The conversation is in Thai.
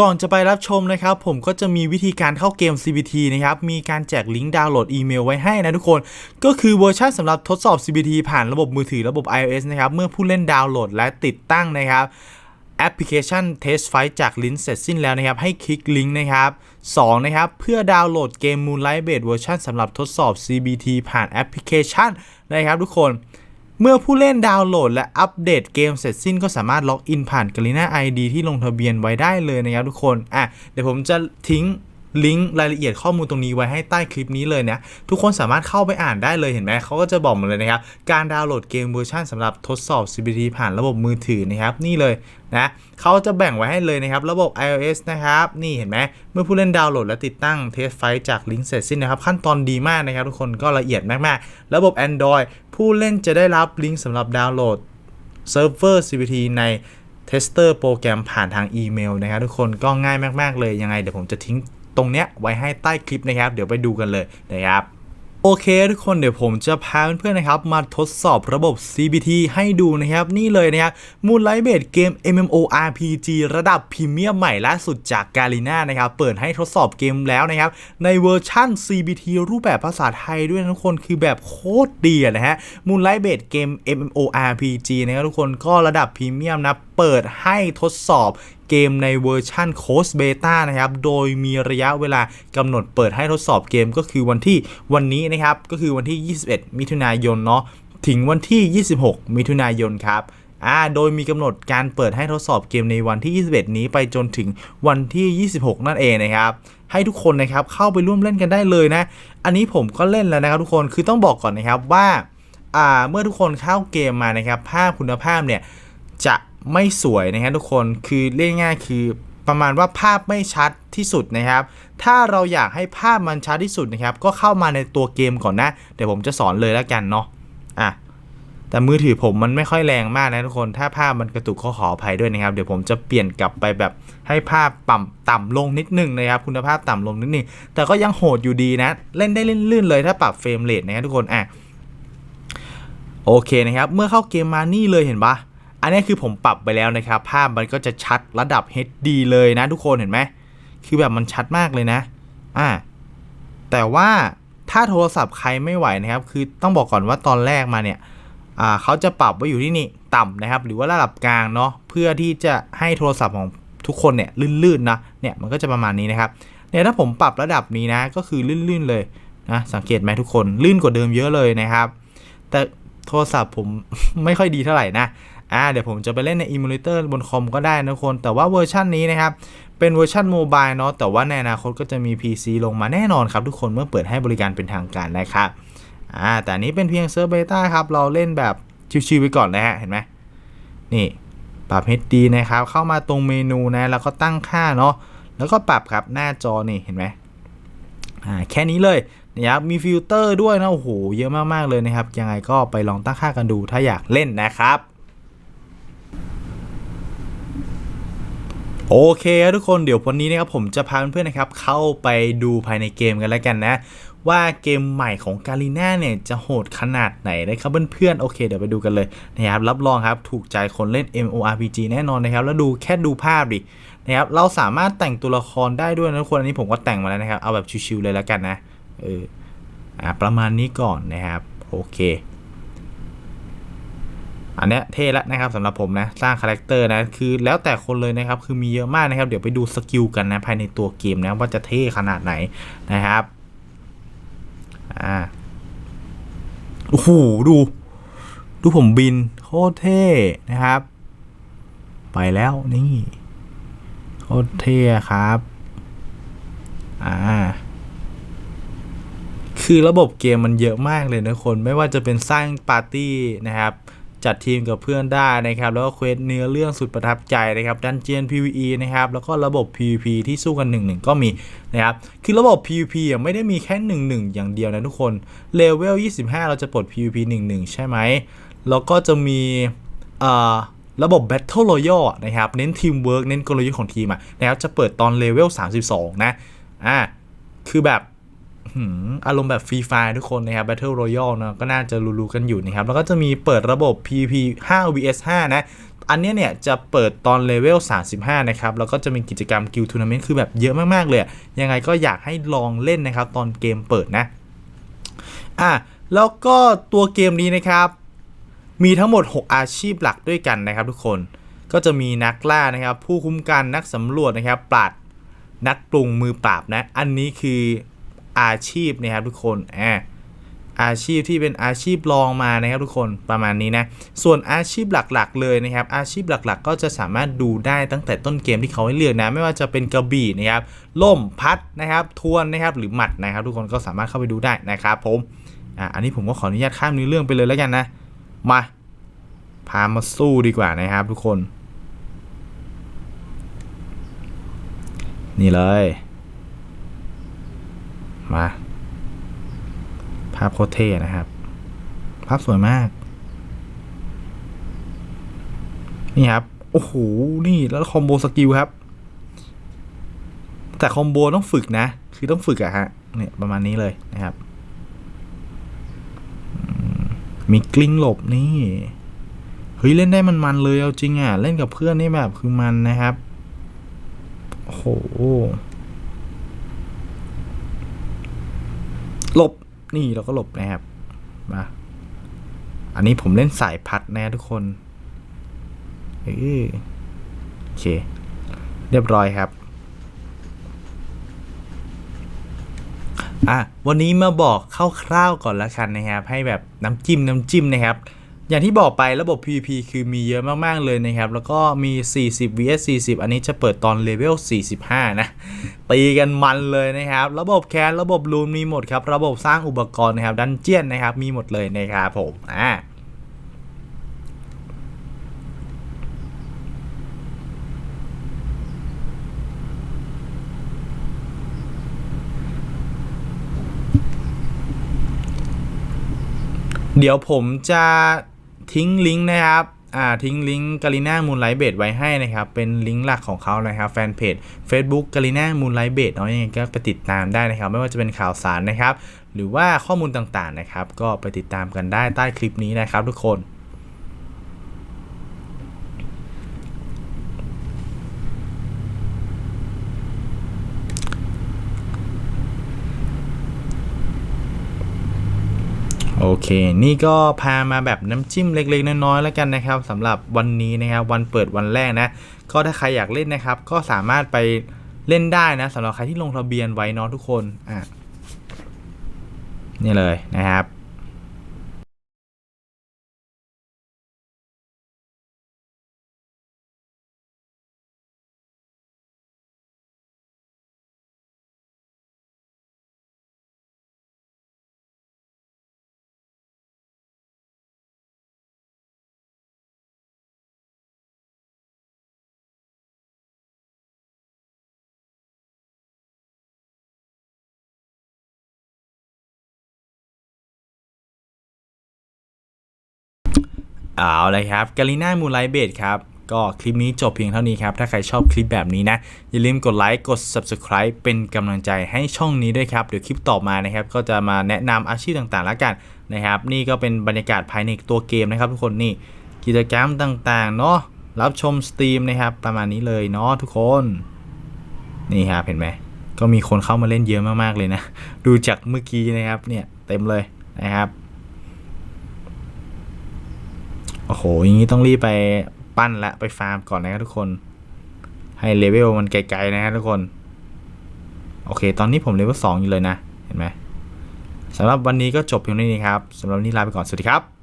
ก่อนจะไปรับชมนะครับ ผมก็จะมีวิธีการเข้าเกม CBT นะครับ มีการแจกลิงก์ดาวน์โหลดอีเมลไว้ให้นะทุกคน ก็คือเวอร์ชันสำหรับทดสอบ CBT ผ่านระบบมือถือระบบ iOS นะครับ เมื่อผู้เล่นดาวน์โหลดและติดตั้งนะครับแอปพลิเคชัน Test Fight จากลิงก์เสร็จสิ้นแล้วนะครับ ให้คลิกลิงก์นะครับ 2 นะครับ เพื่อดาวน์โหลดเกม Moonlight Base เวอร์ชันสำหรับทดสอบ CBT ผ่านแอปพลิเคชันนะครับทุกคน เมื่อผู้เล่นดาวน์โหลดและอัปเดตเกมเสร็จสิ้นก็สามารถล็อกอินผ่าน g a l i n a ID ที่ลงทะเบียนไว้ได้เลยนะครับทุกคน อะ เดี๋ยวผมจะทิ้ง ลิงก์รายละเอียดข้อมูลตรงนี้ไว้ให้ใต้คลิปนี้เลยนะทุกคนสามารถเข้าไปอ่านได้เลยเห็นไหมเขาก็จะบอกมาเลยนะครับการดาวน์โหลดเกมเวอร์ชันสำหรับทดสอบ CBT ผ่านระบบมือถือนะครับนี่เลยนะเขาจะแบ่งไว้ให้เลยนะครับ ระบบ iOS นะครับ นี่เห็นไหมเมื่อผู้เล่นดาวน์โหลดและติดตั้งเทสไฟจากลิงก์เสร็จสิ้นนะครับ ขั้นตอนดีมากนะครับ ทุกคนก็ละเอียดมาก ๆ ระบบ Android ผู้เล่นจะได้รับลิงก์สำหรับดาวน์โหลดเซิร์ฟเวอร์ CBT ในเทสเตอร์โปรแกรมผ่านทางอีเมลนะครับทุกคนก็ง่ายมาก ๆ เลยยังไงเดี๋ยวผมจะทิ้ง ตรงเนี้ยไว้ให้ใต้คลิปนะครับ เดี๋ยวไปดูกันเลยนะครับโอเคทุกคนเดี๋ยวผมจะพาเพื่อนๆนะครับ มาทดสอบระบบ CBT ให้ดูนะครับ นี่เลยนะครับ Moonlight Base เกม MMORPG ระดับพรีเมียมใหม่ล่าสุดจาก g a l i n a นะครับ เปิดให้ทดสอบเกมแล้วนะครับ ในเวอร์ชั่น CBT รูปแบบภาษาไทยด้วยนะทุกคนคือแบบโคตรดีนะฮะ Moonlight Base เกม MMORPG นะครับทุกคนก็ระดับพรีเมียมนะ เปิดให้ทดสอบเกมในเวอร์ชันโค้ชเบต้านะครับ โดยมีระยะเวลากำหนดเปิดให้ทดสอบเกมก็คือวันที่วันนี้นะครับ ก็คือวันที่ 21 มิถุนายนเนาะถึงวันที่ 26 มิถุนายนครับอ่าโดยมีกำหนดการเปิดให้ทดสอบเกมในวันที่ 21 นี้ไปจนถึงวันที่ 26 นั่นเองนะครับ ให้ทุกคนนะครับเข้าไปร่วมเล่นกันได้เลยนะ อันนี้ผมก็เล่นแล้วนะครับทุกคนคือต้องบอกก่อนนะครับว่า อ่าเมื่อทุกคนเข้าเกมมานะครับภาพคุณภาพเนี่ย ไม่สวยนะครับทุกคนคือเรียกง่ายคือประมาณว่าภาพไม่ชัดที่สุดนะครับ ถ้าเราอยากให้ภาพมันชัดที่สุดนะครับ ก็เข้ามาในตัวเกมก่อนนะ เดี๋ยวผมจะสอนเลยแล้วกันเนาะอะแต่มือถือผมมันไม่ค่อยแรงมากนะทุกคน ถ้าภาพมันกระตุกขอขออภัยด้วยนะครับ เดี๋ยวผมจะเปลี่ยนกลับไปแบบให้ภาพต่ำต่ำลงนิดนึงนะครับ คุณภาพต่ำลงนิดนึง แต่ก็ยังโหดอยู่ดีนะ เล่นได้ลื่นๆเลยถ้าปรับเฟรมเรทนะครับทุกคน อะ โอเคนะครับ เมื่อเข้าเกมมานี่เลยเห็นปะ อันนี้คือผมปรับไปแล้วนะครับ ภาพมันก็จะชัดระดับ HD เลยนะทุกคนเห็นไหม คือแบบมันชัดมากเลยนะ อ่า แต่ว่าถ้าโทรศัพท์ใครไม่ไหวนะครับ คือต้องบอกก่อนว่าตอนแรกมาเนี่ยอ่าเขาจะปรับไว้อยู่ที่นี่ต่ำนะครับ หรือว่าระดับกลางเนาะ เพื่อที่จะให้โทรศัพท์ของทุกคนเนี่ยลื่นๆนะ เนี่ยมันก็จะประมาณนี้นะครับ เนี่ยถ้าผมปรับระดับนี้นะ ก็คือลื่นๆเลยนะ สังเกตไหมทุกคน ลื่นกว่าเดิมเยอะเลยนะครับ แต่โทรศัพท์ผมไม่ค่อยดีเท่าไหร่นะ อ่าเดี๋ยวผมจะไปเล่นในอิมูเลเตอร์บนคอมก็ได้นะทุกคน แต่ว่าเวอร์ชันนี้นะครับ เป็นเวอร์ชันโมบายเนาะแต่ว่าในอนาคตก็จะมี PC ลงมาแน่นอนครับทุกคนเมื่อเปิดให้บริการเป็นทางการนะครับอ่าแต่นนี้เป็นเพียงเซิร์ฟเบต้าครับ เราเล่นแบบชิวๆไปก่อนนะฮะเห็นไหมนี่ปรับ HD นะครับ เข้ามาตรงเมนูนะแล้วก็ตั้งค่าเนาะแล้วก็ปรับครับหน้าจอนี่เห็นไหมอ่าแค่นี้เลยนะครับมีฟิลเตอร์ด้วยนะโอ้โหเยอะมากๆเลยนะครับ ยังไงก็ไปลองตั้งค่ากันดูถ้าอยากเล่นนะครับ โอเคครับทุกคนเดี๋ยววันนี้นะครับผมจะพาเพื่อนๆนะครับเข้าไปดูภายในเกมกันแล้วกันนะ ว่าเกมใหม่ของกาลิน่าเนี่ยจะโหดขนาดไหนนะครับเพื่อนๆโอเคเดี๋ยวไปดูกันเลยนะครับรับรองครับถูกใจคนเล่น MORPG แน่นอนนะครับแล้วดูแค่ดูภาพดินะครับเราสามารถแต่งตัวละครได้ด้วยนะทุกคนอันนี้ผมก็แต่งมาแล้วนะครับเอาแบบชิวๆเลยแล้วกันนะเอออ่าประมาณนี้ก่อนนะครับโอเค อันนี้เท่แล้วนะครับสำหรับผมนะสร้างคาแรคเตอร์นะคือแล้วแต่คนเลยนะครับคือมีเยอะมากนะครับ เดี๋ยวไปดูสกิลกันนะภายในตัวเกมนะว่าจะเท่ขนาดไหนนะครับอ่าโอ้โหดู ดูผมบินโคตรเท่นะครับ ไปแล้วนี่โคตรเท่ครับอ่าคือระบบเกมมันเยอะมากเลยนะคน ไม่ว่าจะเป็นสร้างปาร์ตี้นะครับ จัดทีมกับเพื่อนได้นะครับ แล้วก็เควสเนื้อเรื่องสุดประทับใจนะครับดันเจียน PVE นะครับ แล้วก็ระบบ PVP ที่สู้กัน 1-1 ก็มีนะครับ คือระบบ PVP ไม่ได้มีแค่ 1-1 อย่างเดียวนะทุกคน เลเวล 25 เราจะปลด PVP 1-1 ใช่ไหม แล้วก็จะมีระบบ Battle Royale นะครับ เน้นทีมเวิร์กเน้นกลยุทธ์ของทีมอะนะครับ จะเปิดตอนเลเวล 32 นะ อ่า คือแบบ อารมณ์แบบฟรีไฟทุกคนนะครับ Battle Royale เนะก็น่าจะรู้ๆกันอยู่นะครับ แล้วก็จะมีเปิดระบบ PVP 5 vs 5 นะ อันนี้เนี่ยจะเปิดตอนเลเวล 35 นะครับ แล้วก็จะมีกิจกรรมกิลทัวร์นาเมนต์คือแบบเยอะมาก ๆ เลย ยังไงก็อยากให้ลองเล่นนะครับ ตอนเกมเปิดนะ อะ แล้วก็ตัวเกมนี้นะครับ มีทั้งหมด 6 อาชีพหลักด้วยกันนะครับทุกคนก็จะมีนักล่านะครับ ผู้คุ้มกันนักสำรวจนะครับปราดนักปรุงมือปราบนะ อันนี้คือ อาชีพนะครับทุกคนอ่าอาชีพที่เป็นอาชีพรองมานะครับทุกคนประมาณนี้นะส่วนอาชีพหลักๆ เลยนะครับอาชีพหลักๆ ก็จะสามารถดูได้ตั้งแต่ต้นเกมที่เขาให้เลือกนะไม่ว่าจะเป็นกระบี่นะครับล่มพัดนะครับทวนนะครับหรือหมัดนะครับ ทุกคนก็สามารถเข้าไปดูได้นะครับผมอะอันนี้ผมก็ขออนุญาตข้ามเนื้อเรื่องไปเลยแล้วกันนะมาพามาสู้ดีกว่านะครับทุกคน นี่เลย มา ภาพโคตรเท่นะครับ ภาพสวยมาก นี่ครับ โอ้โห นี่แล้วคอมโบสกิลครับ แต่คอมโบต้องฝึกนะ คือต้องฝึกอะฮะ เนี่ยประมาณนี้เลยนะครับ มีกลิ้งหลบนี่ เฮ้ย เล่นได้มันมันๆเลยเอาจริงอะเล่นกับเพื่อนนี่แบบคือมันนะครับ โอ้โห หลบนี่เราก็หลบนะครับมาอันนี้ผมเล่นสายพัดนะทุกคนเออโอเค เรียบร้อยครับอะวันนี้มาบอกคร่าวๆก่อนละกันนะครับ ให้แบบน้ำจิ้มน้ำจิ้มนะครับ อย่างที่บอกไประบบ PVP คือมีเยอะมาก ๆ เลยนะครับ แล้วก็มี 40 vs 40 อันนี้จะเปิดตอนเลเวล 45 นะ ตีกันมันเลยนะครับ ระบบแคนระบบรูนมีหมดครับ ระบบสร้างอุปกรณ์นะครับ ดันเจียนนะครับ มีหมดเลยนะครับผม อ่าเดี๋ยวผมจะ ทิ้งลิงก์นะครับอ่าทิ้งลิงก์กาลิน่ามูลไลท์เบดไว้ให้นะครับ เป็นลิงก์หลักของเขานะครับแฟนเพจ Facebook กาลิน่ามูลไลท์เบดเนาะยังไงก็ไปติดตามได้นะครับ ไม่ว่าจะเป็นข่าวสารนะครับ หรือว่าข้อมูลต่างๆนะครับ ก็ไปติดตามกันได้ใต้คลิปนี้นะครับทุกคน โอ เค นี่ก็พามาแบบน้ำจิ้มเล็กๆน้อยๆแล้วกันนะครับสำหรับวันนี้นะครับวันเปิดวันแรกนะ ก็ถ้าใครอยากเล่นนะครับ ก็สามารถไปเล่นได้นะสำหรับใครที่ลงทะเบียนไว้เนาะทุกคนอะนี่เลยนะครับ เอาเลยครับกาลิน่ามูไลเบดครับก็คลิปนี้จบเพียงเท่านี้ครับ ถ้าใครชอบคลิปแบบนี้นะ อย่าลืมกดไลค์กด Subscribe เป็นกำลังใจให้ช่องนี้ด้วยครับ เดี๋ยวคลิปต่อมานะครับ ก็จะมาแนะนำอาชีพต่างๆแล้วกันนะครับ นี่ก็เป็นบรรยากาศภายในตัวเกมนะครับ ทุกคนนี่กิจกรรมต่างๆเนาะรับชมสตรีมนะครับ ประมาณนี้เลยเนาะทุกคน นี่ครับเห็นไหมก็มีคนเข้ามาเล่นเยอะมากๆเลยนะ ดูจากเมื่อกี้นะครับเนี่ยเต็มเลยนะครับ โอ้โห อย่างนี้ต้องรีบไปปั้นละ ไปฟาร์มก่อนนะครับทุกคน ให้เลเวลมันไกลๆนะครับทุกคน โอเค ตอนนี้ผมเลเวลสองอยู่เลยนะ เห็นไหมสำหรับวันนี้ก็จบเพียงเท่านี้ครับสำหรับวันนี้ลาไปก่อน สวัสดีครับ